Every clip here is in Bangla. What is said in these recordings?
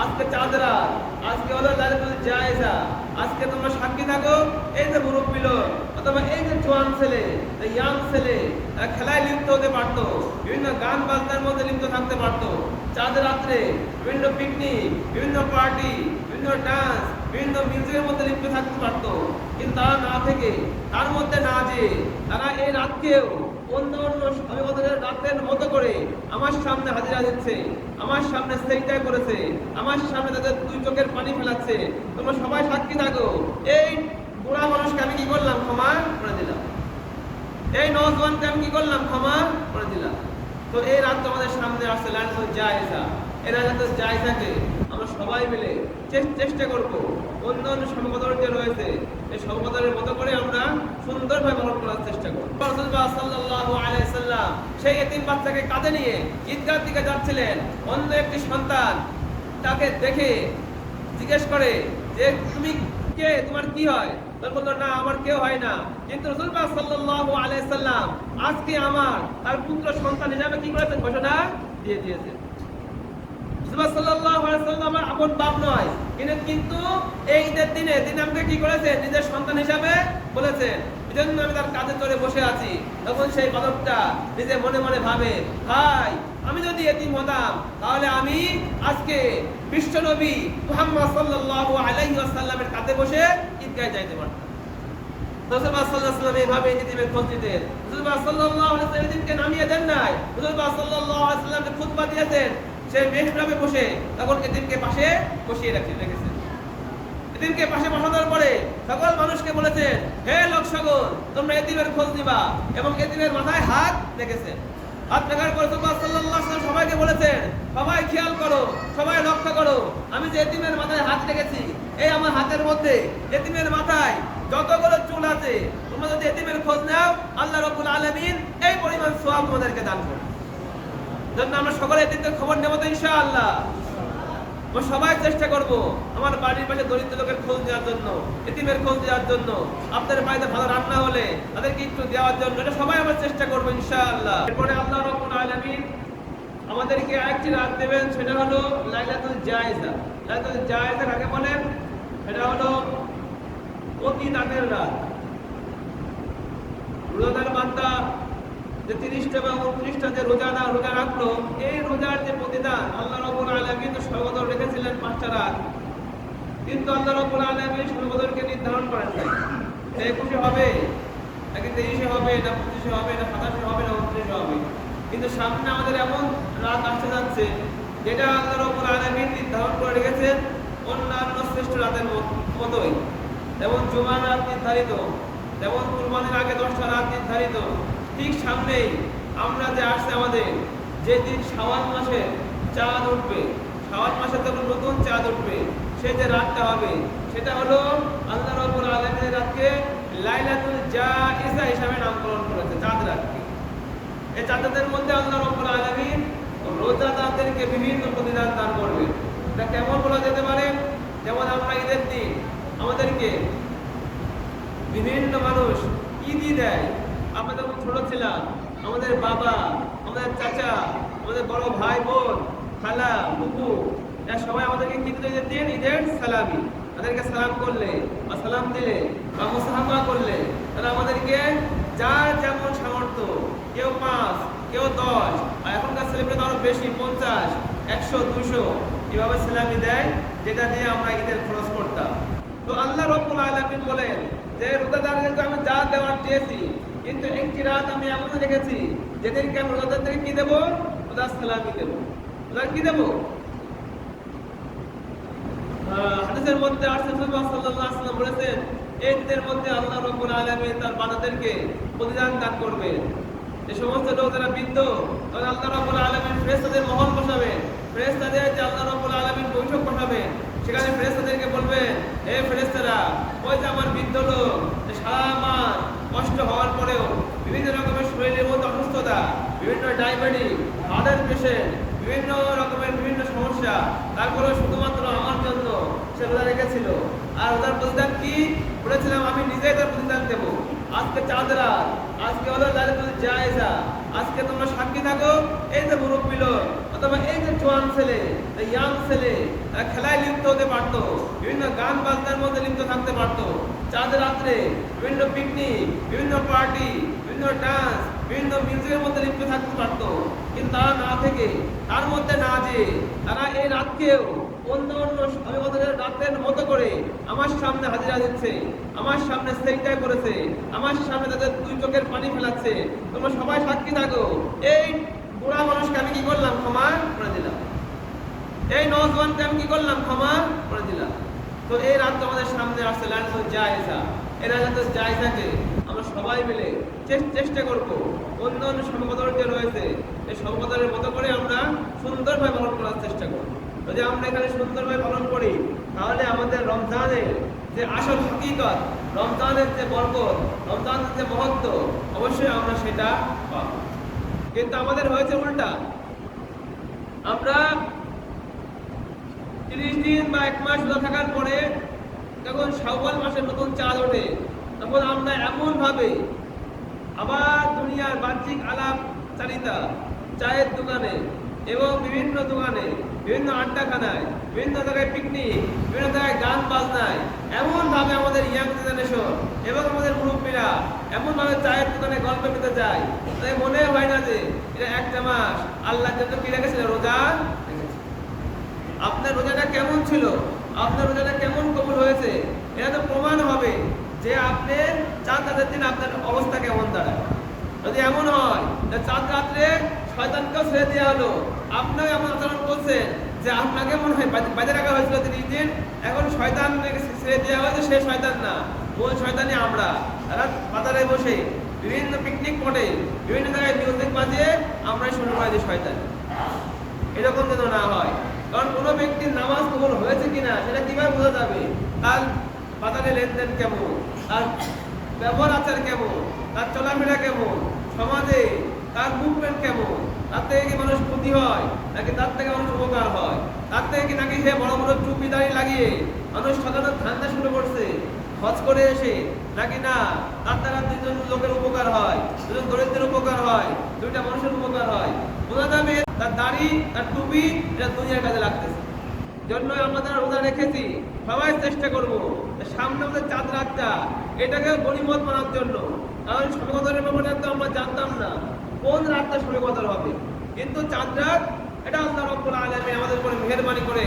আজকে চাঁদ রাত আজকে হলো লাইলাতুল জায়েজা আজকে তোমরা সাক্ষী থাকো, এই যে মুরব্বী লোক, অথবা এই যে জোয়ান ছেলে ইয়াং ছেলে খেলায় লিপ্ত হতে পারতো, বিভিন্ন গান বাজনার মধ্যে লিপ্ত থাকতে পারতো। চাঁদ রাত্রে বিভিন্ন পিকনিক বিভিন্ন পার্টি বিভিন্ন ডান্স বিভিন্ন মিউজিকের মধ্যে লিপ্ত থাকতে পারতো। কিন্তু তারা না থেকে, তার মধ্যে না যে তারা এই রাতকেও অন্য অন্য স্বামীদের রাতের মতো করে আমার সামনে হাজিরা দিচ্ছে, আমার সামনে সেইটাই করেছে, আমার সামনে তাদের দুই চোখের পানি ফেলাচ্ছে। তোমরা সবাই সাক্ষী থাকো। এই বুড়া মানুষকে আমি কি করলাম? ক্ষমা করে এই নজওয়ানকে আমি কি করলাম? ক্ষমা করে তো এই রাত আমাদের সামনে আসছে লাইলাতুল জায়েজা। এই লাইলাতুল জায়েজাকে আমরা সবাই মিলে চেষ্টা করব। অন্য অন্য সম্পাদক যে রয়েছে। এই সম্পাদনের মতো করে আমরা সুন্দরভাবে পালন করার চেষ্টা করব। সেই এতিম বাচ্চাকে কাঁধে নিয়ে ঈদগাহর দিকে যাচ্ছিলেন। অন্য একটি সন্তান তাকে দেখে জিজ্ঞেস করে যে, তুমি কে? তোমার কি হয়? তার বলল, না, আমার কেউ হয় না। কিন্তু রসুলবাহ সাল্লাল্লাহু আলাইহি সাল্লাম আজকে আমার তার পুত্র সন্তান হিসাবে কি করেছেন? ঘোষণা দিয়ে দিয়েছেন। রসুলবাহ সাল্লাল্লাহু আলাইহি সাল্লাম আমার আপন বাপ নয়। কিন্তু কিন্তু এই ঈদের দিনে তিনি আমাকে কি করেছেন নিজের সন্তান হিসাবে বলেছেন এজন্য আমি তার কাজে চড়ে বসে আছি। তখন সেই বালকটা নিজে মনে মনে ভাবে, ভাই, আমি যদি এতিম হতাম, তাহলে আমি আজকে বিশ্বনবী মুহাম্মদ সাল্লাল্লাহু আলাইহি ওয়াসাল্লামের কাছে বসে ঈদগাহে যাইতে পারতাম। নামিয়ে দেন নাই। খুতবা দিয়েছেন। সে মেহরাবে বসে তখন এতিমকে পাশে বসিয়ে রাখি রেখেছেন এতিমকে পাশে বসানোর পরে সকল মানুষকে বলেছেন হে লোক সকল, তোমরা এতিমের খোঁজ নিবা এবং এতিমের মাথায় হাত রেখেছেন হাত রাখার পরে আলাইহি ওয়াসাল্লাম সবাইকে বলেছেন সবাই খেয়াল করো, সবাই লক্ষ্য করো, আমি যে এতিমের মাথায় হাত রেখেছি, এই আমার হাতের মধ্যে এতিমের মাথায় যতগুলো চুল আছে, তোমরা যদি এতিমের খোঁজ নাও, আল্লাহ রাব্বুল আলামিন এই পরিমাণ সওয়াব তোমাদেরকে দান করবে। জন্য আমরা সকলে এতিমদের খবর নেব তো ইনশাআল্লাহ। আমরা সবাই চেষ্টা করব আমার বাড়ির পাশে দরিদ্র লোকের খোঁজ দেওয়ার জন্য, এতিমের খোঁজ দেওয়ার জন্য, আপনাদের বাড়িতে ভালো রান্না হলে তাদেরকে একটু দেওয়ার জন্য, এটা সবাই আমরা চেষ্টা করব ইনশাআল্লাহ। এরপরে আল্লাহ আলামিন আমাদেরকে আরেকটি রাত দেবেন, সেটা হলো লাইলাতুল জায়েজা। লাইলাতুল জায়েজা কাকে বলেন? সেটা হলো অতি দানের রাত। রোজাদার বান্দা যে তিরিশটা বা উনত্রিশটা যে রোজা না রোজা রাখল, এই রোজার যে প্রতিদান আল্লাহ রবুল আলমী তো সর্বদর রেখেছিলেন পাঁচটা রাত কিন্তু আল্লাহ রবুল আলমী সর্বদরকে নির্ধারণ করেন নাই। একুশে হবে নাকি তেইশে হবে না পঁচিশে হবে না সাতাশে হবে না উনত্রিশে হবে? কিন্তু সামনে আমাদের এমন রাত আসতে যাচ্ছে, যেটা আল্লাহ রবুল আলমী নির্ধারণ করে রেখেছেন অন্যান্য শ্রেষ্ঠ রাতের মত- মতোই। যেমন জুমার রাত নির্ধারিত, যেমন কুরবানির আগে দশটা রাত নির্ধারিত ঠিক সামনেই, আমরা যে আসছে আমাদের, যে দিন শাওয়াল মাসে চাঁদ উঠবে, শাওয়াল মাসে যখন নতুন চাঁদ উঠবে, সে যে রাতটা হবে, সেটা হলো আল্লাহ রব্বুল আলামিনের রাতকে লাইলাতুল জাইজা হিসাবে নামকরণ করেছে, চাঁদ রাতকে। এই চাঁদাদের মধ্যে আল্লাহ রব্বুল আলামিন রোজাদারদেরকে বিভিন্ন প্রতিদান দান করবে এটা কেমন বলা যেতে পারে? যেমন আমরা ঈদের দিন আমাদেরকে বিভিন্ন মানুষ ঈদি দেয় আমরা যখন ছোট ছিলাম, আমাদের বাবা, আমাদের চাচা, আমাদের বড় ভাই বোন, খালা বুকু এরা সবাই আমাদেরকে কি দিত ঈদের ঈদের সালামি। তাদেরকে সালাম করলে বা সালাম দিলে বা মুসাহাবা করলে তারা আমাদেরকে যার যেমন সামর্থ্য, কেউ পাঁচ, কেউ দশ, আর এখনকার ছেলেমেয়ে আরও বেশি, পঞ্চাশ, একশো দুশো এভাবে সালামি দেয়, যেটা দিয়ে আমরা ঈদের খরচ করতাম। তো আল্লাহ রব্বুল আলামিন বলেন যে রোজাদারদেরকে আমি যা দেওয়ার চেয়েছি কিন্তু একটি রাত আমি এমন রেখেছি যেদিনকে আমি রোজাদারদেরকে কি দেবো? রোজার সালামি দেবো। কি দেবো? হাদিসের মধ্যে বলেছেন এই মধ্যে আল্লাহ তার প্রতিদান দান করবেন যে সমস্ত লোক যারা বৃদ্ধ, তখন আল্লাহ মহল বসাবেন যে আল্লাহ বৈঠক সেখানে ফেরেশতাদেরকে বলবেন হে ওই যে আমার বৃদ্ধ লোক সারা মাস কষ্ট হওয়ার পরেও বিভিন্ন রকমের শরীরের মধ্যে অসুস্থতা, বিভিন্ন ডায়াবেটিস হার্টের পেশেন্ট বিভিন্ন রকমের বিভিন্ন সমস্যা তারপরে শুধুমাত্র আমার জন্য সে রোজা রেখেছিল। আর রোজার প্রতিদান কি? বলেছিলাম, আমি নিজেই তার প্রতিদান দেবো। আজকে চাঁদ রাত, আজকে হলো লাইলাতুল জায়েজা, আজকে তোমরা সাক্ষী থাকো, এই যে মুরব্বী লোক অথবা এই যে জোয়ান ছেলে ইয়াং ছেলে খেলায় লিপ্ত হতে পারতো, বিভিন্ন গান বাজনার মধ্যে লিপ্ত থাকতে পারতো। চাঁদ রাত্রে বিভিন্ন পিকনিক বিভিন্ন পার্টি বিভিন্ন ডান্স বিভিন্ন মিউজিকের মধ্যে লিপ্ত থাকতে পারতো। কিন্তু তারা না থেকে, তার মধ্যে না যে তারা এই রাতকেও অন্য অন্য অভিজ্ঞতাদের রাতের মতো করে আমার সামনে হাজিরা দিচ্ছে, আমার সামনে সেইটাই করেছে, আমার সামনে তাদের দুই চোখের পানি ফেলাচ্ছে। তোমরা সবাই সাক্ষী থাকো, এই বুড়া মানুষকে আমি কি করলাম, ক্ষমা করে দিলাম। এই নজওয়ানকে আমি কি করলাম, ক্ষমা করে দিলাম। তো এই রাত আমাদের সামনে আসছে লাইন জায়জা। এই রাজাতে জায়জাকে আমরা সবাই মিলে চেষ্টা করব। অন্য অন্য সম্পদর যে রয়েছে। এই সম্পদের মতো করে আমরা সুন্দরভাবে পালন করার চেষ্টা করব। যদি আমরা এখানে সুন্দরভাবে পালন করি, তাহলে আমাদের রমজানের যে আসল হকিকত, রমজানের যে বরকত, রমজানের যে মহত্ব, অবশ্যই আমরা সেটা পাব। কিন্তু আমাদের হয়েছে উল্টা। আমরা তিরিশ দিন বা এক মাস রোজা থাকার পরে যখন শাওয়াল মাসে নতুন চাঁদ ওঠে, তখন আমরা এমন ভাবে আবার দুনিয়ার বাহ্যিক আলাপ চালিতা, চায়ের দোকানে এবং বিভিন্ন দোকানে, বিভিন্ন আড্ডাখানায়, বিভিন্ন জায়গায় পিকনিক বিভিন্ন জায়গায় গান বাজনায়, এমনভাবে আমাদের ইয়াং জেনারেশন এবং আমাদের মুরব্বীরা এমন ভাবে চায়ের দোকানে গল্প পেতে যায় তাই মনে হয় না যে এটা একটা মাস আল্লাহ জন্য কি রেখেছিল রোজা। আপনার রোজাটা কেমন ছিল? আপনার রোজাটা কেমন কবুল হয়েছে? এটা তো প্রমাণ হবে যে আপনি চাঁদ রাতের দিন আপনার অবস্থা কেমন দাঁড়ায়। যদি এমন হয় চাঁদ রাত্রে শয়তানকেও ছেড়ে দেওয়া হলো, আপনিও এমন আচরণ করছেন যে আপনাকে মনে হয় বাজে- রাখা হয়েছিল তিরিশ দিন, এখন শয়তান ছেড়ে দেওয়া হয়েছে সে শয়তান না। মূল শয়তানই আমরা। তারা বাজারে বসে বিভিন্ন পিকনিক পটে, বিভিন্ন জায়গায় মিউজিক বাজিয়ে আমরাই শুরু করে দিই শয়তান। এরকম যেন না হয়। কারণ কোনো ব্যক্তির নামাজ কবুল হয়েছে কিনা সেটা কীভাবে বোঝা যাবে? তার বাজারে লেনদেন কেমন? তার ব্যবহার আচার কেমন? তার চলাফেরা কেমন? সমাজে তার মুভমেন্ট কেমন? তার থেকে কি মানুষ ক্ষতি হয়? নাকি তার থেকে মানুষ উপকার হয়? তার থেকে কি নাকি সে বড় বড় চুপি দাঁড়িয়ে লাগিয়ে মানুষ সাধারণ ধান্দা শুরু করছে? হজ করে এসে নাকি না, তার দ্বারা দুজন লোকের উপকার হয় দুজন দরিদ্রের উপকার হয়, দুইটা মানুষের উপকার হয়? বোঝা যাবে তার দাড়ি, তার টুপি, এটা দুনিয়ার কাজে লাগতেছে। জন্য আমরা যারা রোজা রেখেছি, সবাই চেষ্টা করব সামনে আমাদের চাঁদ রাতটা, এটাকে গণিমত মানার জন্য। কারণ সবেকদরের ব্যাপারে তো আমরা জানতাম না, কোন রাতটা সবেকদর হবে? কিন্তু চাঁদ রাত, এটা আল্লাহ রব্বুল আলামিন আমাদের উপরে মেহেরবানি করে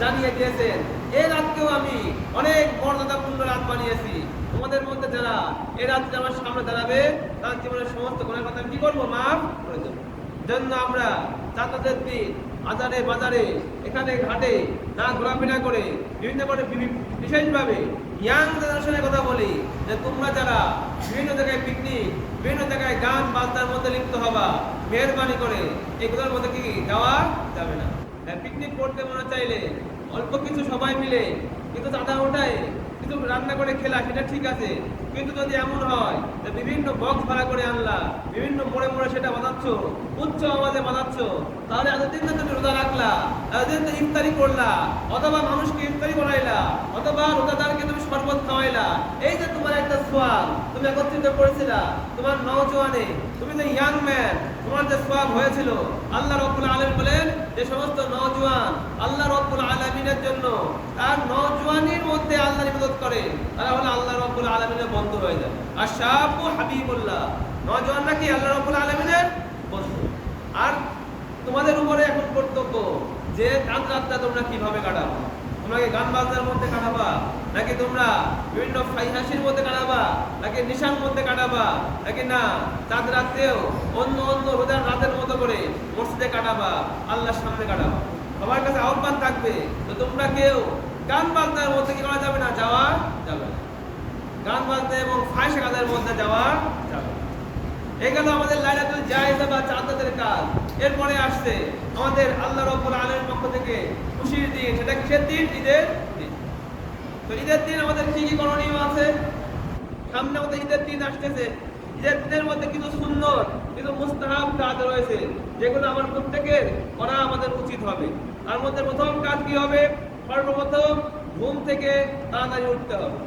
জানিয়ে দিয়েছেন এই রাতকেও আমি অনেক মর্যাদাপূর্ণ রাত বানিয়েছি। তোমাদের মধ্যে যারা এই রাতটা আমার সামনে দাঁড়াবে, তার জীবনের সমস্ত গুণের কথা কি করব মাফ করে দেবো। জন্য আমরা চাঁদাদের দিন আজারে বাজারে, এখানে ঘাটে না ঘোরাফেরা করে বিভিন্ন বিশেষভাবে ইয়াং জেনারেশনের কথা বলি যে তোমরা যারা বিভিন্ন জায়গায় পিকনিক বিভিন্ন জায়গায় গান বাজনার মধ্যে লিপ্ত হবা, মেহরবানি করে এগুলোর মধ্যে কি যাওয়া যাবে না। পিকনিক করতে মনে চাইলে অল্প কিছু সবাই মিলে, কিন্তু চাঁদা ওঠায় কিছু রান্না করে খেলা, সেটা ঠিক আছে। কিন্তু যদি এমন হয়, যে বিভিন্ন বক্স ভাড়া করে আনলা, বিভিন্ন মোড়ে মোড়ে সেটা বানাচ্ছ, উচ্চ আওয়াজে বানাচ্ছ, তাহলে এতদিন তো তুমি রোজা রাখলা, এতদিন তো ইফতারি করলা, অথবা মানুষকে ইফতারি করাইলা অথবা রোজাদারকে তুমি শরবত খাওয়াইলা, এই যে তোমার একটা সোয়াল, তুমি একত্রিত করেছিলা, তোমার নওজোয়ানে, তুমি যে ইয়াং ম্যান আল্লাহ রব্বুল আলম বলেন হয়ে যায়। আর শাহু হাবিবুল্লাহ নওজোয়ানরা কি আল্লাহ রব্বুল আলমিনের আর তোমাদের উপরে এখন কর্তব্য যে রাত রাতটা তোমরা কীভাবে কাটাবো? তোমরা কি গান বাজনার মধ্যে কাটাবা? নাকি তোমরা বিভিন্ন ফাইহাসির মধ্যে কাটাবা? নাকি নিশার মধ্যে কাটাবা? নাকি না? চাঁদ রাত্রেও অন্য অন্য রোজার রাতের মতো করে মসজিদে কাটাবা, আল্লাহর সামনে কাটাবা। সবার কাছে আহ্বান থাকবে তো তোমরা কেউ গান বাজনার মধ্যে কি করা যাবে না? যাওয়া যাবে না। গান বাজনা এবং ফাঁসে কাজের মধ্যে যাওয়া যাবে। এই গেল আমাদের লাইলাতুল জায়েজা বা চাঁদাতের কাজ। এরপরে আসছে আমাদের আল্লাহ রব্বুল আলামিনের পক্ষ থেকে খুশির দিন। সেটা কিসের দিন? ঈদের তো ঈদের দিন আমাদের কি কি করণীয় আছে? সামনে আমাদের ঈদের দিন আসতেছে। ঈদের দিনের মধ্যে কিছু সুন্দর কিছু মুস্তাহাব কাজ রয়েছে, যেগুলো আমার প্রত্যেকের করা আমাদের উচিত হবে। তার মধ্যে প্রথম কাজ কি হবে? সর্বপ্রথম ঘুম থেকে তাড়াতাড়ি উঠতে হবে।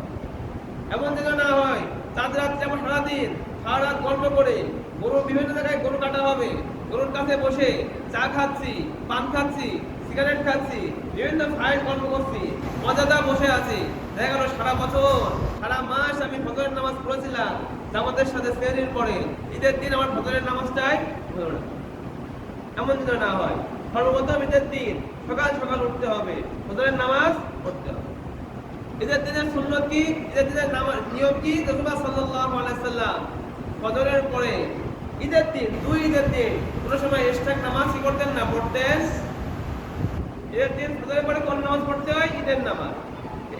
এমন যেন না হয়, চাঁদ রাত যেমন সারাদিন সারা রাত গল্প করে, গরু বিভিন্ন জায়গায় গরু কাটা হবে, গরুর কাছে বসে চা খাচ্ছি, পান খাচ্ছি, সিগারেট খাচ্ছি, বিভিন্ন ফাইল কর্ম করছি মজাদা বসে আছি। দেখা গেল সারা বছর, সারা মাস আমি ফজরের নামাজ পড়েছিলাম। জামাতের সাথে সেহরির পরে। ঈদের দিন আমার ফজরের নামাজটাই এমন যেন না হয়। সর্বপ্রথম ঈদের দিন, সকাল সকাল উঠতে হবে। ফজরের নামাজ পড়তে হবে। ঈদের দিনের সুন্নত কি? ঈদের দিনের নামাজ, নিয়ম কি? রাসূলুল্লাহ সাল্লাল্লাহু আলাইহি ফজরের পরে ঈদের দিন, দুই ঈদের দিন, কোনো সময় ইশরাক নামাজ কি করতেন না পড়তেন? ঈদের দিন ফজরের পরে কোন নামাজ পড়তে হয়, ঈদের নামাজ।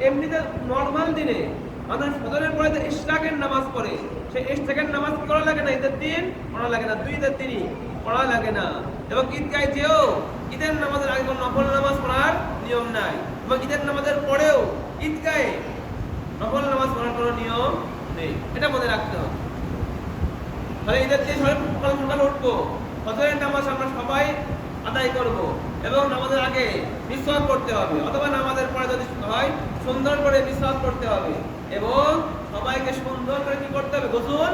এমনিতে নর্মাল দিনে মানুষ ফজরের পরে ইশরাকের নামাজ পড়ে, সেই ইশরাকের নামাজ করা লাগে না ঈদের দিন? পড়া লাগে না। দুই ঈদের দিনই পড়া লাগে না। এবং ঈদগায় যেও ঈদের নামাজের আগে কোনো নফল নামাজ পড়ার নিয়ম নাই। এবং ঈদের নামাজের পরেও ঈদগায়ে নফল নামাজ পড়ার কোনো নিয়ম নেই। এটা মনে রাখতে হবে। তাহলে ঈদের দিন সকাল সকাল উঠবো, ফজরের নামাজ আমরা সবাই আদায় করব। এবং নামাজের আগে বিশ্বাস করতে হবে, অথবা নামাজের পরে যদি হয়, সুন্দর করে বিশ্বাস করতে হবে এবং সবাইকে সুন্দর করে কি করতে হবে? গোসল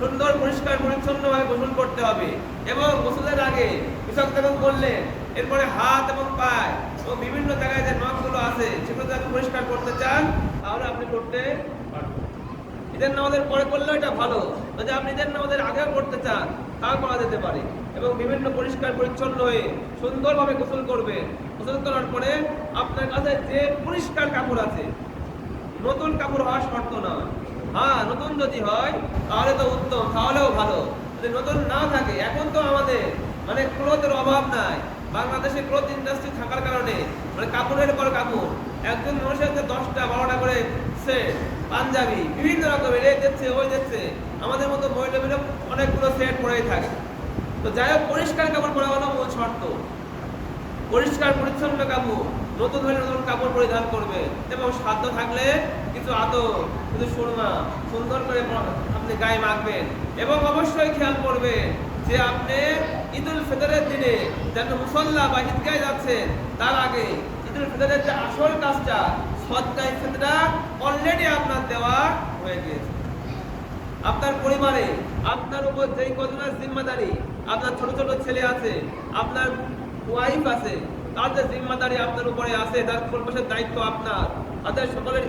সুন্দর, পরিষ্কার, পরিচ্ছন্নভাবে গোসল করতে হবে এবং গোসলের আগে কৃষক যখন করলেন এরপরে হাত এবং পায় এবং বিভিন্ন জায়গায় যে নখগুলো আছে, সেগুলো যদি পরিষ্কার করতে চান, তাহলে আপনি করতে পারবেন। ঈদের নামাজের পরে করলেও এটা ভালো। যদি আপনি ঈদের নামাজের আগেও করতে চান, তাও করা যেতে পারে। এবং বিভিন্ন পরিষ্কার পরিচ্ছন্ন হয়ে সুন্দরভাবে গোসল করবেন গোসল করার পরে আপনার কাছে যে পরিষ্কার কাপড় আছে, নতুন কাপড় হওয়া শর্ত নয়। হ্যাঁ নতুন যদি হয়, তাহলে তো উত্তম, তাহলেও ভালো। যদি নতুন না থাকে, এখন তো আমাদের মানে ক্লোথের অভাব নাই। বাংলাদেশে ক্লোথ ইন্ডাস্ট্রি থাকার কারণে মানে কাপড়ের পর কাপড়। একজন মানুষের যে দশটা, বারোটা করে সেট পাঞ্জাবি, বিভিন্ন রকমের, এই দিচ্ছে ওই দিচ্ছে আমাদের মতো মহিলা অনেকগুলো সেট পরেই থাকে। তো যাই হোক পরিষ্কার কাপড় পরা হলো মূল শর্ত। পরিষ্কার, পরিচ্ছন্ন কাপড়। নতুন হলে নতুন কাপড় পরিধান করবে এবং সাধ্য থাকলে কিছু আদর, কিছু সুরমা, সুন্দর করে আপনি গায়ে মাখবেন। এবং অবশ্যই খেয়াল করবেন যে আপনি ঈদুল ফিতরের দিনে যেন মুসল্লা বা ঈদগায় যাচ্ছেন, তার আগে ঈদুল ফিতরের যে আসল কাজটা, সৎকায় ফিতরা অলরেডি আপনার দেওয়া হয়ে গিয়েছে। আপনার পরিবারে, আপনার উপর যেই কজনের জিম্মাদারি আপনার ছোট ছোট ছেলে আছে, আপনার ওয়াইফ আছে, তার যে জিম্মাদারি আপনার উপরে আছে, তার পরিবেশের দায়িত্ব আপনার। তাদের সকলের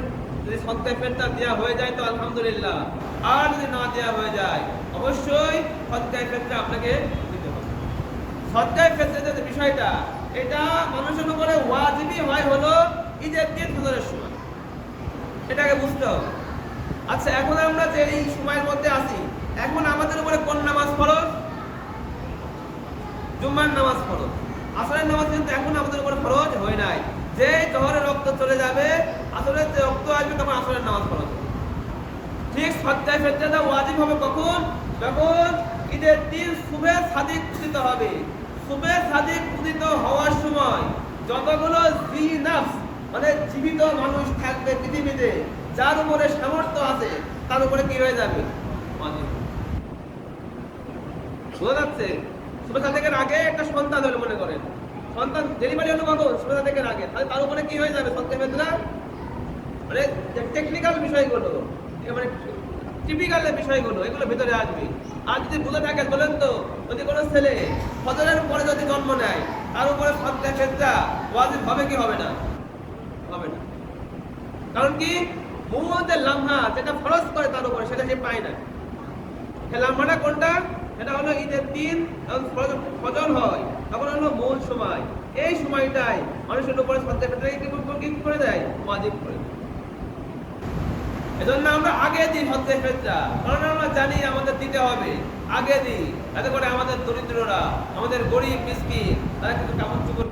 যদি সৎকায় ফেরটা দেওয়া হয়ে যায় তো আলহামদুলিল্লাহ। আর যদি না দেওয়া হয়ে যায়, অবশ্যই সৎকায় ফেরটা আপনাকে দিতে হবে। সৎকায় ফেরতের যে বিষয়টা, এটা মানুষের উপরে ওয়াজিবই হয় হলো ঈদের দিন ফজরের সময়। এটাকে বুঝতে হবে। আচ্ছা এখন আমরা যে এই সময়ের মধ্যে আছি, এখন আমাদের উপরে কোন নামাজ ফরজ? জুম্মার নামাজ ফরজ আসরের নামাজ কিন্তু এখন আমাদের উপরে ফরজ হয় নাই। যে জহরের রক্ত চলে যাবে আসরের যে রক্ত আসবে, তখন আসরের নামাজ ফরজ ঠিক সত্যায় ফেরতে ওয়াজিব হবে কখন? যখন ঈদের দিন শুভে সাদিক উদিত হবে। শুভে সাদিক উদিত হওয়ার সময় যতগুলো জিনাফ মানে জীবিত মানুষ থাকবে পৃথিবীতে, যার উপরে সামর্থ্য আছে, তার উপরে কি হয়ে যাবে। বোঝা যাচ্ছে? শুভে সাদিকের আগে একটা সন্তান হলো মনে করেন। সন্তান ডেলিভারি হলো কখন? শুভে সাদিকের আগে। তাহলে তার উপরে কি হয়ে যাবে? সত্যায় ফেতরা মানে টেকনিক্যাল বিষয়গুলো মানে টিপিক্যাল বিষয়গুলো, এগুলো ভিতরে আসবে। আর যদি বুঝে থাকে বলেন তো, যদি কোনো ছেলে ফজরের পরে যদি জন্ম নেয়, তার উপরে সন্ধ্যা ক্ষেত্রা ওয়াজিব হবে কি হবে না? হবে না। কারণ কি? মুহূর্তের লাম্হা যেটা ফরজ করে তার উপরে, সেটা সে পায় না। সে লাম্হাটা কোনটা? সেটা হলো ঈদের দিন ফজর- হয়, তখন হলো মূল সময়। এই সময়টাই মানুষের উপরে ক্ষেত্রে কি করে- দেয়? ওয়াজিব করে। এজন্য আমরা আগে কারণ আমরা জানি আমাদের দিতে হবে। আগে দিই যাতে করে আমাদের দরিদ্ররা, আমাদের গরিব, মিসকিন, তারা কিন্তু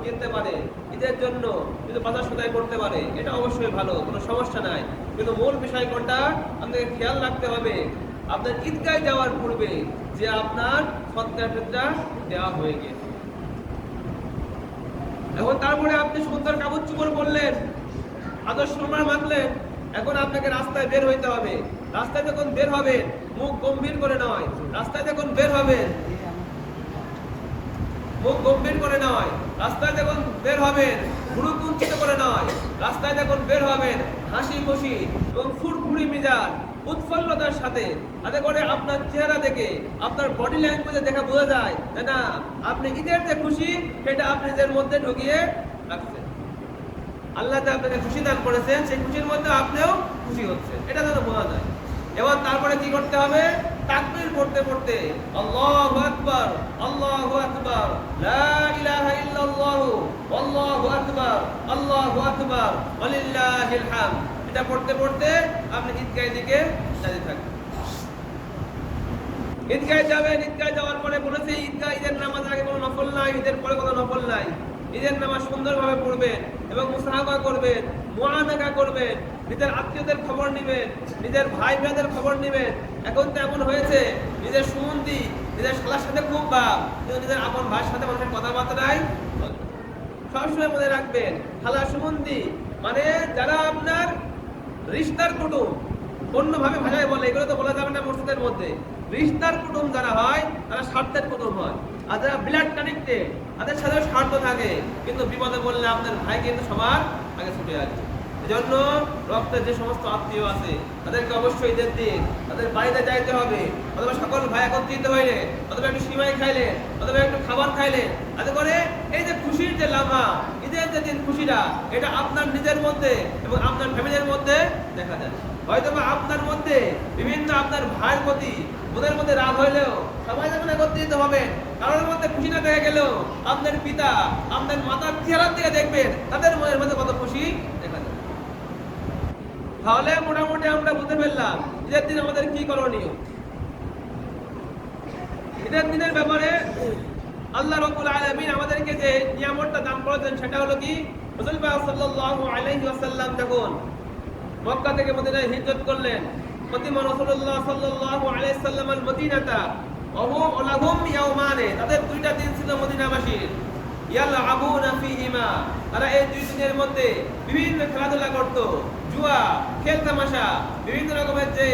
কিনতে পারে। ঈদের জন্য কিন্তু বাজার করতে পারে। এটা অবশ্যই ভালো, কোনো সমস্যা নাই। কিন্তু মূল বিষয় কোনটা আপনাকে খেয়াল রাখতে হবে। আপনার ঈদগায় যাওয়ার পূর্বে যে আপনার ক্ষেত্রা দেওয়া হয়ে গিয়েছে এখন তারপরে আপনি সুন্দর কাপড় চোপড় বললেন আদর্শ প্রমাণ মানলেন, এখন আপনাকে রাস্তায় বের হইতে হবে। রাস্তায় যখন বের হবেন মুখ গম্ভীর করে নয়, রাস্তায় যখন বের হবেন মুখ গম্ভীর করে নয়, রাস্তায় যখন বের হবেন ভুরু কুঞ্চিত করে নয়, রাস্তায় যখন বের হবেন হাসি খুশি এবং ফুরফুরি মিজাজ উৎফুল্লতার সাথে। তাতে করে আপনার চেহারা দেখে আপনার বডি ল্যাঙ্গুয়েজে দেখা বোঝা যায় যে না, আপনি ঈদের যে খুশি, সেটা আপনি নিজের মধ্যে ঢুকিয়ে রাখছেন। আল্লাহ যে আপনাকে খুশি দান করেছেন, সেই খুশির মধ্যে আপনিও খুশি হচ্ছেন। এটা যেন বোঝা যায়। এবার তারপরে কি করতে হবে? তাকবীর পড়তে পড়তে আল্লাহু আকবার আল্লাহু আকবার, লা ইলাহা ইল্লাল্লাহু, আল্লাহু আকবার আল্লাহু আকবার, ওয়ালিল্লাহিল হামদ। এটা পড়তে পড়তে আপনি ঈদগাহের দিকে দাঁড়িয়ে থাকবেন। ঈদগাহে যাবেন, ঈদগাহে যাওয়ার পরে বলেছে, ঈদগাহ ঈদের নামাজ আগে কোনো নফল নাই, ঈদের পরে কোনো নফল নাই। ঈদের নামাজ সুন্দরভাবে পড়বেন এবং মুসাহাবা করবেন, মুআনাকা করবেন, নিজের আত্মীয়দের খবর নেবেন, নিজের ভাই বোনদের খবর নেবেন। এখন তো এমন হয়েছে, নিজের সুমন্দি নিজের শালার সাথে খুব ভাব, কিন্তু নিজের আপন ভাইয়ের সাথে মানুষের কথাবার্তা নাই সবসময় মনে রাখবেন খালা সুমন্দি মানে যারা আপনার রিস্তার কুটুম অন্যভাবে ভাষায় বলে, এগুলো তো বলা যাবে না মসজিদের মধ্যে। রিস্তার কুটুম যারা হয়, তারা স্বার্থের কুটুম হয়। আর যারা ব্লাড কানেক্টেড তাদের সাথে স্বার্থ থাকে। কিন্তু বিপদে বললে আপনার ভাই কিন্তু সবার আগে ছুটে আসবে এজন্য রক্তের যে সমস্ত আত্মীয় আছে, তাদেরকে অবশ্যই ঈদের দিন তাদের বাড়িতে যাইতে হবে। অথবা সকল ভাই একত্রিত হইলে, অথবা একটু সিমাই খাইলে, অথবা একটু খাবার খাইলে, তাতে করে এই যে খুশির যে লামা যে দিন খুশিটা এটা আপনার নিজের মধ্যে এবং আপনার ফ্যামিলির মধ্যে দেখা যায়। হয়তো বা আপনার মধ্যে বিভিন্ন আপনার ভাইয়ের প্রতি, বোনের মধ্যে রাগ হইলেও সবাই যখন একত্রিত হবেন, কারোর মধ্যে খুশি না দেখা গেলেও আপনার পিতা, আপনার মাতার চেহারার দিকে দেখবেন, তাদের মনের মধ্যে কত খুশি দেখা যায়। তাহলে মোটামুটি আমরা বুঝতে পারলাম, ঈদের দিন আমাদের কি করণীয়? ঈদের দিনের ব্যাপারে আল্লাহ রব্বুল আলামিন আমাদেরকে যে নিয়ামতটা দান করেছেন সেটা হলো কি? রাসূল পাক সাল্লাল্লাহু আলাইহি ওয়াসাল্লাম যখন মক্কা থেকে মদিনায় হিজরত করলেন, প্রতিমা রাসূলুল্লাহ সাল্লাল্লাহু আলাইহি সাল্লামের মদিনাতা ওহুম ওলাহুম ইয়াউমানে তাদের দুইটা দিন ছিল মদিনাবাসীর। ইয়ালআবুনা ফীহিমা, তারা এই দুই দিনের মধ্যে বিভিন্ন খেলাধুলা করত, জুয়া, খেল তামাশা, বিভিন্ন রকমের যে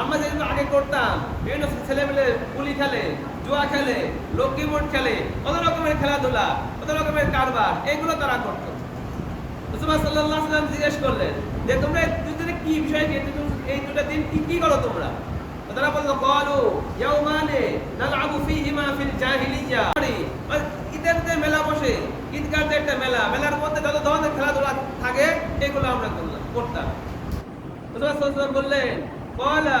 আমরা যেগুলো আগে করতাম, বিভিন্ন ছেলেমেলে পুলি খেলে জুয়া খেলে, লক্ষ্মী খেলে, কত রকমের খেলাধুলা, কত রকমের কারবার, এগুলো তারা করতো। সাল্লাল্লাহু আলাইহি ওয়াসাল্লাম জিজ্ঞেস করলেন, যে তোমরা এই কি বিষয় এই দুটা দিন কি কি করো তোমরা? তারা বলল, ক্বালু ইয়াউমানে নালআবু ফীহিমা ফিল জাহিলিয়্যা আর ঈদের যে মেলা বসে ঈদগাহ যে একটা মেলা, মেলার মধ্যে যত ধরনের খেলাধুলা থাকে, এগুলো আমরা করলাম, করতাম। আলাইহি ওয়াসাল্লাম বললেন, ক্বালা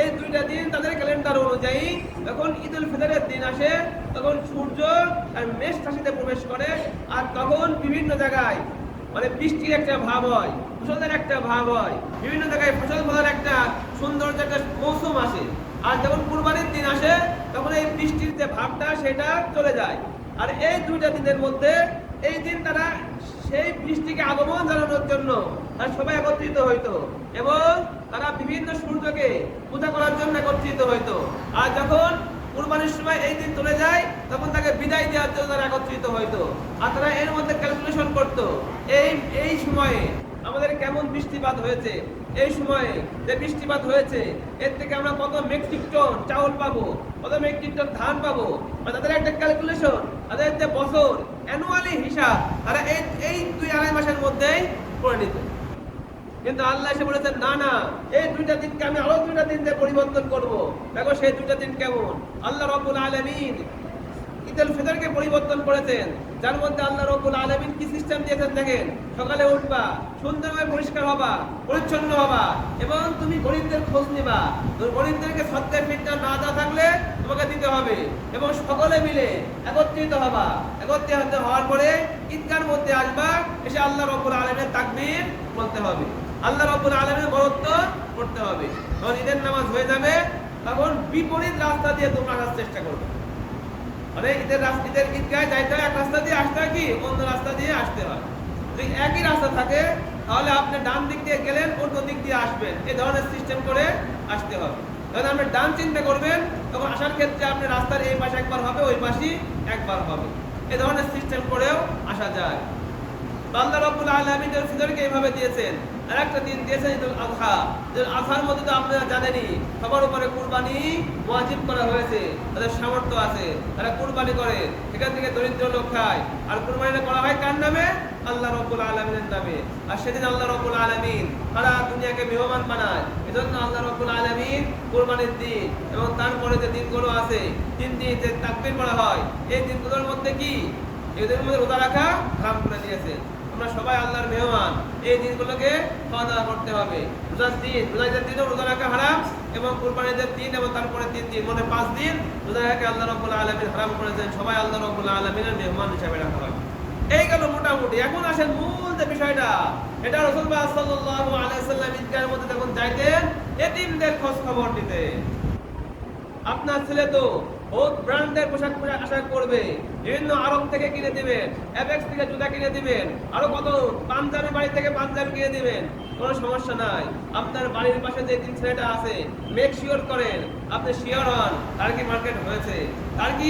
এই দুইটা দিন তাদের ক্যালেন্ডার অনুযায়ী যখন ঈদ উল ফিতরের দিন আসে, তখন সূর্য আর মেষ রাশিতে প্রবেশ করে আর তখন বিভিন্ন জায়গায় মানে বৃষ্টির একটা ভাব হয়, ফসলের একটা ভাব হয়, বিভিন্ন জায়গায় ফসল ফলার একটা সৌন্দর্য, একটা মৌসুম আসে। আর যখন কুরবানির দিন আসে, তখন এই বৃষ্টির যে ভাবটা সেটা চলে যায়। আর এই দুইটা দিনের মধ্যে এই দিন তারা সেই বৃষ্টিকে আগমন জানানোর জন্য তারা সবাই একত্রিত হইতো এবং তারা বিভিন্ন সূর্যকে পূজা করার জন্য একত্রিত হইতো। আর যখন কুরবানির সময় এই দিন চলে যায়, তখন তাকে বিদায় দেওয়ার জন্য তারা একত্রিত হইতো। আর তারা এর মধ্যে ক্যালকুলেশন করতো, এই এই সময়ে আমাদের কেমন বৃষ্টিপাত হয়েছে? এই সময়ে যে বৃষ্টিপাত হয়েছে, এর থেকে আমরা কত মেট্রিক টন চাউল পাবো, কত মেট্রিক টন ধান পাবো? তাদের একটা ক্যালকুলেশন তাদের যে বছর অ্যানুয়ালি হিসাব তারা এই এই দুই আড়াই মাসের মধ্যেই করে নিত। কিন্তু আল্লাহ এসে বলেছেন, না না, এই দুইটা দিনকে আমি আরও দুইটা দিন দিয়ে পরিবর্তন করব। দেখো সেই দুইটা দিন কেমন? আল্লাহ রব্বুল আলামিন ঈদুল ফিতরকে পরিবর্তন করেছেন। যার মধ্যে আল্লাহ রবুল আলামিন কি সিস্টেম দিয়েছেন দেখেন? সকালে উঠবা, সুন্দরভাবে পরিষ্কার হবা, পরিচ্ছন্ন হবা এবং তুমি গরিবদের খোঁজ নিবা। গরিবদেরকে সত্যের ফিটনা না দেওয়া থাকলে তোমাকে দিতে হবে এবং সকলে মিলে একত্রিত হবা। একত্রিত হওয়ার পরে ঈদগার মধ্যে আসবা, এসে আল্লাহ রব্বুল আলমের তাকবীর বলতে হবে। আল্লাহ রব্বুল আলমের বরত্ব করতে হবে। তখন ঈদের নামাজ হয়ে যাবে, তখন বিপরীত রাস্তা দিয়ে তোমরা আসার চেষ্টা করবে। মানে ঈদের রাস্তা ঈদের ঈদগায় যাইতে হয়, এক রাস্তা দিয়ে আসতে হয় কি? অন্য রাস্তা দিয়ে আসতে হয়। যদি একই রাস্তা থাকে, তাহলে আপনি ডান দিক দিয়ে গেলেন, অন্য দিক দিয়ে আসবেন। এই ধরনের সিস্টেম করে আসতে হবে। যখন আপনি ডান চিন্তা করবেন, তখন আসার ক্ষেত্রে আপনি রাস্তার এই পাশে একবার হবে, ওই পাশেই একবার হবে। এই ধরনের সিস্টেম করেও আসা যায়। আল্লাহ রাব্বুল আলামিন ঈদুল ফিতরকে এইভাবে দিয়েছেন। আর একটা দিন দিয়েছেন ঈদুল আযহা ঈদুল আযহার মধ্যে তো আপনারা জানেনই, সবার উপরে কুরবানি ওয়াজিব করা হয়েছে। তাদের সামর্থ্য আছে, তারা কুরবানি করে, এখান থেকে দরিদ্র লোক খায়। আর কুরবানিটা করা হয় কার নামে? আল্লাহ রাব্বুল আলামিনের নামে। আর সেদিন আল্লাহ রাব্বুল আলামিন সারা দুনিয়াকে মেহমান বানায়। এজন্য আল্লাহ রাব্বুল আলামিন কুরবানির দিন এবং তারপরে যে দিনগুলো আছে, তিন দিন যে তাকবীর করা হয়, এই দিনগুলোর মধ্যে কি? এদের মধ্যে রোজা রাখা হারাম করে দিয়েছে। আমরা সবাই আল্লাহর মেহমান। এই দিনগুলোকে খাওয়া দাওয়া করতে হবে। রোজার দিন রোজাদের দিনও রোজা রাখা হারাম এবং কুরবানিদের দিন এবং তারপরে তিন দিন। মানে পাঁচ দিন রোজা রাখা আল্লাহ রব্বুল আলমিন হারাম করেছেন সবাই আল্লাহ রব্বুল আলমিনের মেহমান হিসাবে রাখা হয়। এই গেল মোটামুটি। এখন আসেন মূল যে বিষয়টা। এটা রসুলবাহ সাল্লাল্লাহু আলাইহি সাল্লাম ঈদগাহের মধ্যে যখন যাইতেন, এতিমদের খোঁজ খবর দিতেন আপনার ছেলে তো বাড়ির পাশে যে শিওর করেন, আপনি শিওর হয়েছে, তার কি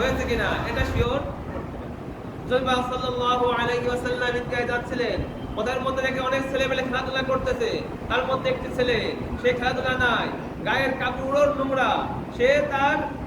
হয়েছে কিনা, এটা যাচ্ছিলেন। ওদের মধ্যে দেখে অনেক ছেলেমেলে খেলাধুলা করতেছে। তার মধ্যে একটি ছেলে, সে খেলাধুলা নাই। গায়ের কাপড় নোংরা, সে তার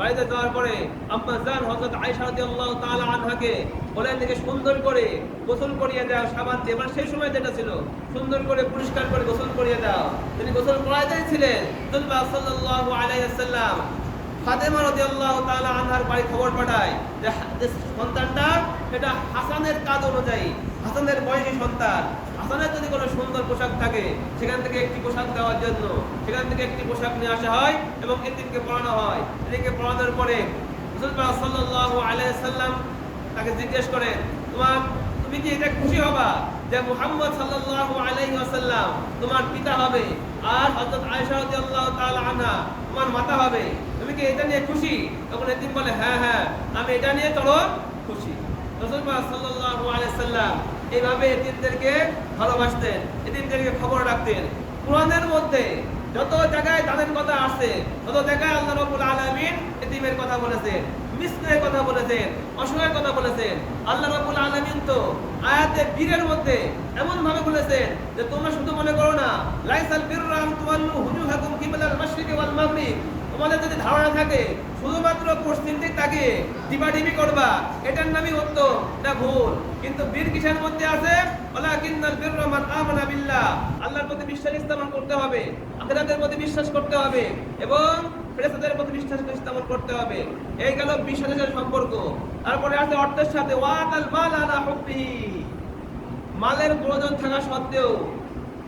বাড়িতে যাওয়ার পরে আম্মা জান হযরত আয়েশা রাদিয়াল্লাহু তাআলা আনহাকে বলেন থেকে সুন্দর করে গোসল করিয়ে দাও, সাবান দিয়ে। মানে সেই সময় যেটা ছিল, সুন্দর করে পরিষ্কার করে গোসল করিয়ে দাও। তিনি গোসল করাইতেই ছিলেন। রসুলবাহ সাল্লাল্লাহু আলাইহি সাল্লাম ফাতেমা রাদিয়াল্লাহু তাআলা আনহার বাড়ি খবর পাঠায় যে সন্তানটা এটা হাসানের কাজ অনুযায়ী, হাসানের বয়সী সন্তান। হাসানের যদি কোনো সুন্দর পোশাক থাকে, সেখান থেকে একটি পোশাক দেওয়ার জন্য, সেখান থেকে একটি পোশাক নিয়ে আসা হয় এবং এদিনকে পড়ানো হয়। এদিনকে পড়ানোর পরে রাসূল পাক সাল্লাল্লাহু সাল্লাম তাকে জিজ্ঞেস করেন, তোমার, তুমি কি এটা খুশি হবা যে মুহাম্মদ সাল্লাল্লাহু আলাইহি ওয়াসাল্লাম তোমার পিতা হবে? আর হযরত আয়েশা রাদিয়াল্লাহু তোমার মাতা হবে? তুমি কি এটা নিয়ে খুশি? তখন এতিম বলে হ্যাঁ হ্যাঁ আমি এটা নিয়ে চলো খুশি। রাসূল সাল্লাল্লাহু আলাইহি এইভাবে এতিমদেরকে ভালোবাসতেন, এতিমদেরকে খবর রাখতেন। কোরআনের মধ্যে যত জায়গায় দানের কথা আছে, তত জায়গায় আল্লাহ রাব্বুল আলামিন এতিমের কথা বলেছেন মিসকিনের কথা বলেছেন অসহায়ের কথা বলেছেন। আল্লাহ রাব্বুল আলামিন তো আয়াতে বীরের মধ্যে এমন ভাবে বলেছেন যে, তোমরা শুধু মনে করো না, লাইসাল বিররা আন তুওয়াল্লু হুজুহাকুম কিবলাল মাশরিকি ওয়াল মাগরিব। তোমাদের যদি ধারণা থাকে, শুধুমাত্র পশ্চিম দিক তাকিয়ে টিপাটিপি করবা, এটার নামই উত্তম এটা ভুল। কিন্তু বীর কিসের মধ্যে আছে? ওয়ালাকিন্নাল বিররা মান আমানা বিল্লাহ। আল্লাহর প্রতি বিশ্বাস স্থাপন করতে হবে, আখিরাতের প্রতি বিশ্বাস করতে হবে, এবং ফেরেশতাদের প্রতি বিশ্বাস স্থাপন করতে হবে। এই গেল বিশ্বাসের সম্পর্ক। তারপরে আছে অর্থের সাথে, ওয়াতাল মাল আলা মালের প্রয়োজন থাকা সত্ত্বেও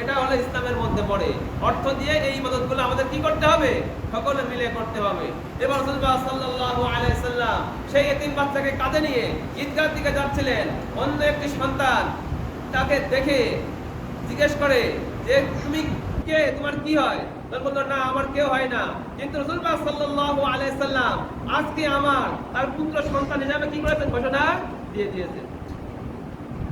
এটা হলো ইসলামের মধ্যে পড়ে। অর্থ দিয়ে এই ইবাদতগুলো আমাদের কি করতে হবে? সকলে মিলে করতে হবে। সাল্লাম সেই এতিম বাচ্চাকে কাঁধে নিয়ে ঈদগাহ দিকে যাচ্ছিলেন। অন্য একটি সন্তান তাকে দেখে জিজ্ঞেস করে যে, তুমি কে? তোমার কি হয়? বলল, না আমার কেউ হয় না। কিন্তু আজকে আমার তার পুত্র সন্তান হিসাবে কি করেছেন ঘোষণা দিয়ে দিয়েছেন রাসূলুল্লাহ সাল্লাল্লাহু আলাইহি সাল্লাম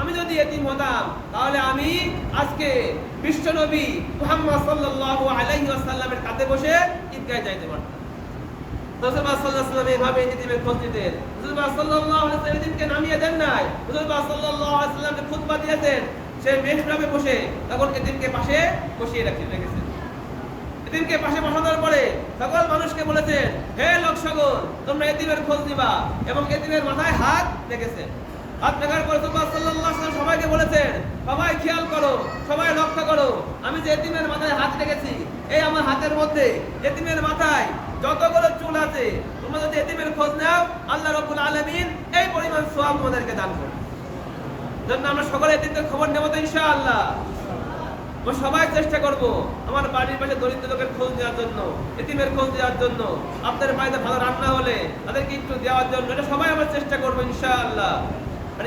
আমি বসে যদি হতাম, তাহলে আমি আজকে বিশ্বনবী মুহাম্মদ সাল্লাল্লাহু কাঁধে বসে ঈদগাহে যাইতে পারতাম। রাসূলুল্লাহ সাল্লাল্লাহু আলাইহি এতিমের খোঁজ ওয়াসাল্লাম নামিয়ে দেন নাই। রাসূলুল্লাহ সাল্লাল্লাহু আলাইহি ওয়াসাল্লামকে খুতবা দিয়েছেন। সে মেহরাবে বসে তখন এতিমকে পাশে বসিয়ে রাখতে রেখেছেন এতিমকে পাশে বসানোর পরে সকল মানুষকে বলেছেন হে লোক সকল তোমরা এতিমের খোঁজ দিবা এবং এতিমের মাথায় হাত রেখেছেন হাত রাখার পর আলাইহি ওয়াসাল্লাম সবাইকে বলেছেন, সবাই খেয়াল করো, সবাই লক্ষ্য করো, আমি যে এতিমের মাথায় হাত রেখেছি, এই আমার হাতের মধ্যে এতিমের মাথায় যতগুলো চুল আছে, তোমরা যদি এতিমের খোঁজ নাও, আল্লাহ রাব্বুল আলামিন এই পরিমাণ সওয়াব তোমাদেরকে দান করবে। জন্য আমরা সকলে এতিমদের খবর নেব তো ইনশাআল্লাহ। আমরা সবাই চেষ্টা করব আমার বাড়ির পাশে দরিদ্র লোকের খোঁজ দেওয়ার জন্য, এতিমের খোঁজ দেওয়ার জন্য আপনার বাড়িতে ভালো রান্না হলে তাদেরকে একটু দেওয়ার জন্য, এটা সবাই আমরা চেষ্টা করব ইনশাআল্লাহ। আর